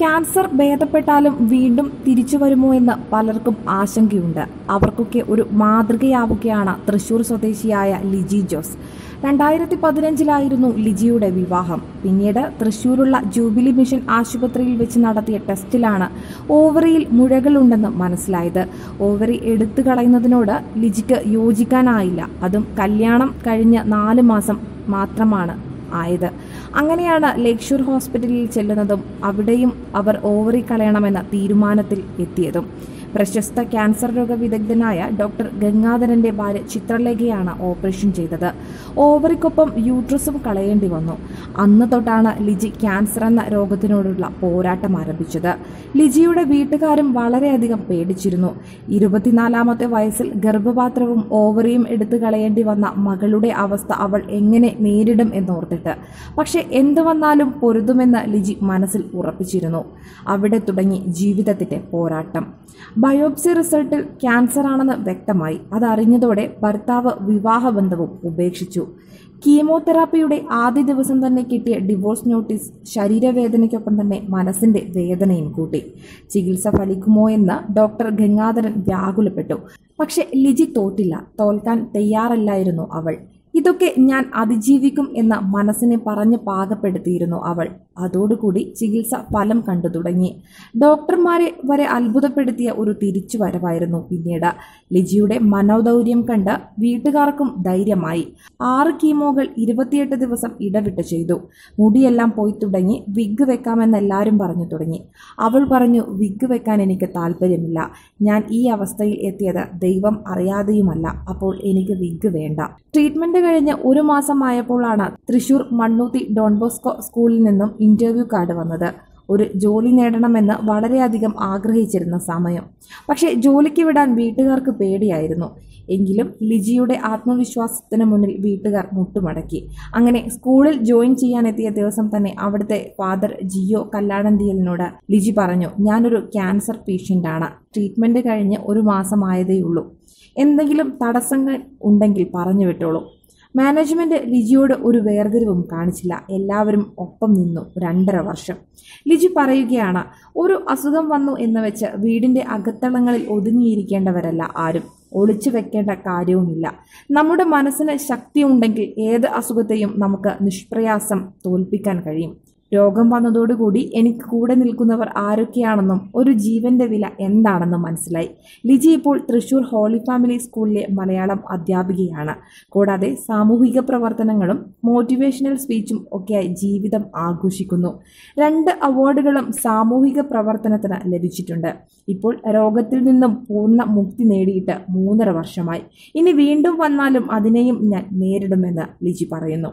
Cancer ഭേദപ്പെട്ടാലും വീണ്ടും തിരിച്ചു വരുമോ എന്ന് പലർക്കും ആശങ്കയുണ്ട്. അവർക്കൊക്കെ ഒരു മാതൃകയാവുകയാണ് തൃശൂർ സ്വദേശിയായ ലിജി ജോസ്. രണ്ടായിരത്തി പതിനഞ്ചിലായിരുന്നു ലിജിയുടെ വിവാഹം. പിന്നീട് തൃശൂരുള്ള ജൂബിലി മിഷൻ ആശുപത്രിയിൽ വെച്ച് നടത്തിയ ടെസ്റ്റിലാണ് ഓവറിയിൽ മുഴകളുണ്ടെന്ന് മനസ്സിലായത്. ഓവറി എടുത്തു കളയുന്നതിനോട് ലിജിക്ക് യോജിക്കാനായില്ല. അതും കല്യാണം കഴിഞ്ഞ നാല് മാസം മാത്രമാണ് ആയത്. അങ്ങനെയാണ് ലേക്ഷൂർ ഹോസ്പിറ്റലിൽ ചെല്ലുന്നതും അവിടെയും അവർ ഓവറി കളയണമെന്ന തീരുമാനത്തിൽ എത്തിയതും. പ്രശസ്ത ക്യാൻസർ രോഗ വിദഗ്ധനായ ഡോക്ടർ ഗംഗാധരന്റെ ഭാര്യ ചിത്രലേഖയാണ് ഓപ്പറേഷൻ ചെയ്തത്. ഓവറിക്കൊപ്പം യൂട്രസും കളയേണ്ടി വന്നു. അന്ന് തൊട്ടാണ് ലിജി ക്യാൻസർ എന്ന രോഗത്തിനോടുള്ള പോരാട്ടം ആരംഭിച്ചത്. ലിജിയുടെ വീട്ടുകാരും വളരെയധികം പേടിച്ചിരുന്നു. ഇരുപത്തിനാലാമത്തെ വയസ്സിൽ ഗർഭപാത്രവും ഓവറിയും എടുത്തു കളയേണ്ടി വന്ന മകളുടെ അവസ്ഥ അവൾ എങ്ങനെ നേരിടും എന്നോർത്തിട്ട്. പക്ഷെ എന്തു വന്നാലും പൊരുതുമെന്ന് ലിജി മനസ്സിൽ ഉറപ്പിച്ചിരുന്നു. അവിടെ തുടങ്ങി ജീവിതത്തിന്റെ പോരാട്ടം. ബയോപ്സി റിസൾട്ടിൽ ക്യാൻസർ ആണെന്ന് വ്യക്തമായി. അതറിഞ്ഞതോടെ ഭർത്താവ് വിവാഹബന്ധവും ഉപേക്ഷിച്ചു. കീമോതെറാപ്പിയുടെ ആദ്യ ദിവസം തന്നെ കിട്ടിയ ഡിവോഴ്സ് നോട്ടീസ് ശരീരവേദനയ്ക്കൊപ്പം തന്നെ മനസ്സിന്റെ വേദനയും കൂട്ടി. ചികിത്സ ഫലിക്കുമോ എന്ന് ഡോക്ടർ ഗംഗാധരൻ വ്യാകുലപ്പെട്ടു. പക്ഷെ ലിജി തോറ്റില്ല. തോൽക്കാൻ തയ്യാറല്ലായിരുന്നു അവൾ. ഇതൊക്കെ ഞാൻ അതിജീവിക്കും എന്ന മനസ്സിനെ പറഞ്ഞ് പാകപ്പെടുത്തിയിരുന്നു അവൾ. അതോടുകൂടി ചികിത്സ ഫലം കണ്ടു തുടങ്ങി. ഡോക്ടർമാരെ വരെ അത്ഭുതപ്പെടുത്തിയ ഒരു തിരിച്ചു വരവായിരുന്നു പിന്നീട്. ലിജിയുടെ മനോധൈര്യം കണ്ട് വീട്ടുകാർക്കും ധൈര്യമായി. ആറ് കീമോകൾ ഇരുപത്തിയെട്ട് ദിവസം ഇടവിട്ട് ചെയ്തു. മുടിയെല്ലാം പോയി തുടങ്ങി വിഗ് വെക്കാമെന്ന് എല്ലാവരും പറഞ്ഞു തുടങ്ങി. അവൾ പറഞ്ഞു വിഗ് വെക്കാൻ എനിക്ക് താല്പര്യമില്ല ഞാൻ ഈ അവസ്ഥയിൽ എത്തിയത് ദൈവം അറിയാതെയുമല്ല. അപ്പോൾ എനിക്ക് വിഗ് വേണ്ട. ട്രീറ്റ്മെന്റ് കഴിഞ്ഞ് ഒരു മാസമായപ്പോഴാണ് തൃശൂർ മണ്ണൂത്തി ഡോൺബോസ്കോ സ്കൂളിൽ നിന്നും ഇന്റർവ്യൂ കാർഡ് വന്നത്. ഒരു ജോലി നേടണമെന്ന് വളരെയധികം ആഗ്രഹിച്ചിരുന്ന സമയം. പക്ഷേ ജോലിക്ക് വിടാൻ വീട്ടുകാർക്ക് പേടിയായിരുന്നു. എങ്കിലും ലിജിയുടെ ആത്മവിശ്വാസത്തിന് മുന്നിൽ വീട്ടുകാർ മുട്ടുമടക്കി. അങ്ങനെ സ്കൂളിൽ ജോയിൻ ചെയ്യാനെത്തിയ ദിവസം തന്നെ അവിടുത്തെ ഫാദർ ജിയോ കല്ലാടന്തിയലിനോട് ലിജി പറഞ്ഞു ഞാനൊരു ക്യാൻസർ പേഷ്യന്റാണ് ട്രീറ്റ്മെന്റ് കഴിഞ്ഞ് ഒരു മാസമായതേയുള്ളൂ. എന്തെങ്കിലും തടസ്സങ്ങൾ ഉണ്ടെങ്കിൽ പറഞ്ഞു വിട്ടോളൂ മാനേജ്മെന്റ് ലിജിയോട് ഒരു വേർതിരിവും കാണിച്ചില്ല. എല്ലാവരും ഒപ്പം നിന്നു രണ്ടര വർഷം. ലിജി പറയുകയാണ് ഒരു അസുഖം വന്നു എന്ന് വെച്ച് വീടിന്റെ അകത്തണങ്ങളിൽ ഒതുങ്ങിയിരിക്കേണ്ടവരല്ല ആരും. ഒളിച്ചു വെക്കേണ്ട കാര്യവുമില്ല. നമ്മുടെ മനസ്സിന് ശക്തി ഉണ്ടെങ്കിൽ ഏത് അസുഖത്തെയും നമുക്ക് നിഷ്പ്രയാസം തോൽപ്പിക്കാൻ കഴിയും. രോഗം വന്നതോടുകൂടി എനിക്ക് കൂടെ നിൽക്കുന്നവർ ആരൊക്കെയാണെന്നും ഒരു ജീവന്റെ വില എന്താണെന്നും മനസ്സിലായി. ലിജി ഇപ്പോൾ തൃശൂർ ഹോളി ഫാമിലി സ്കൂളിലെ മലയാളം അധ്യാപികയാണ്. കൂടാതെ സാമൂഹിക പ്രവർത്തനങ്ങളും മോട്ടിവേഷണൽ സ്പീച്ചും ഒക്കെയായി ജീവിതം ആഘോഷിക്കുന്നു. രണ്ട് അവാർഡുകളും സാമൂഹിക പ്രവർത്തനത്തിന് ലഭിച്ചിട്ടുണ്ട്. ഇപ്പോൾ രോഗത്തിൽ നിന്നും പൂർണ മുക്തി നേടിയിട്ട് മൂന്നര വർഷമായി. ഇനി വീണ്ടും വന്നാലും അതിനെയും ഞാൻ നേരിടുമെന്ന് ലിജി പറയുന്നു.